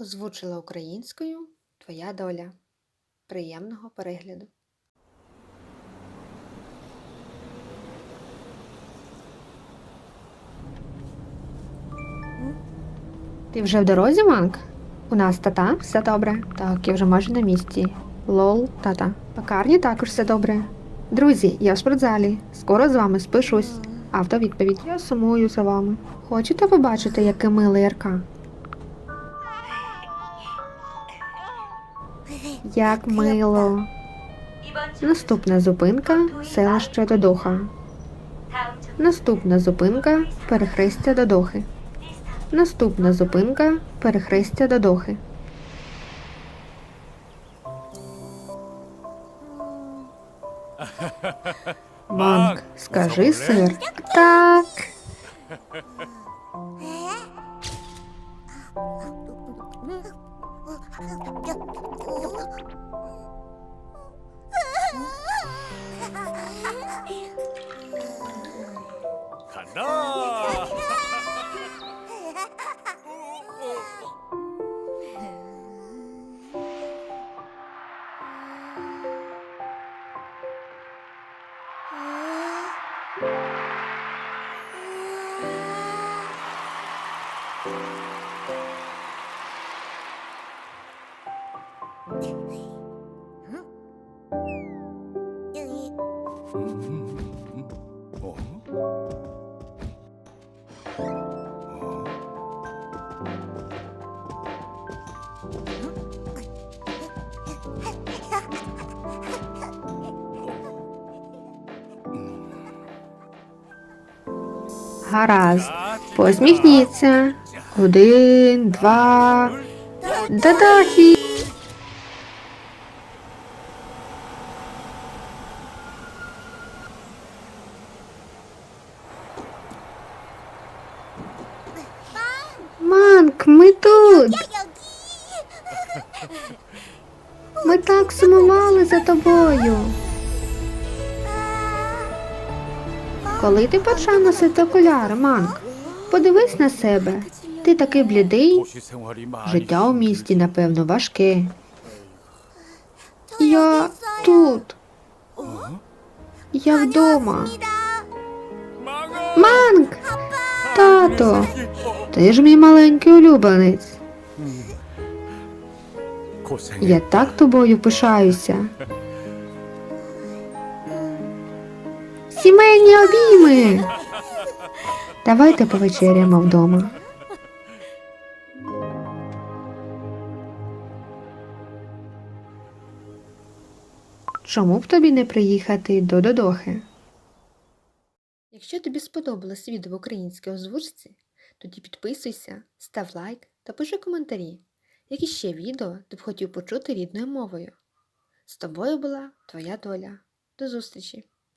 Озвучила українською Твоя доля. Приємного перегляду. Ти вже в дорозі, Манк? У нас тата, все добре. Так, я вже майже на місці. Лол, тата. Пекарні також все добре. Друзі, я в спортзалі. Скоро з вами спишусь. Автовідповідь. Я сумую за вами. Хочете побачити, яке миле Ярка? Як мило. Наступна зупинка селище Додоха. Наступна зупинка перехрестя Додохи. Наступна зупинка перехрестя Додохи. Манк, скажи сир. Так. 的。嗯哼。Гаразд. Посміхніться. Один, два. Дадахі. Так, ми тут. Ми так сумували за тобою. Коли ти почав носити окуляри, Манк? Подивись на себе. Ти такий блідий. Життя у місті, напевно, важке. Я тут. Я вдома. Манк! Тато, ти ж мій маленький улюбленець. Я так тобою пишаюся. Сімейні обійми. Давайте повечеряємо вдома. Чому б тобі не приїхати до Додохи? Якщо тобі сподобалось відео в українській озвучці, тоді підписуйся, став лайк та пиши коментарі, які ще відео ти б хотів почути рідною мовою. З тобою була твоя доля. До зустрічі!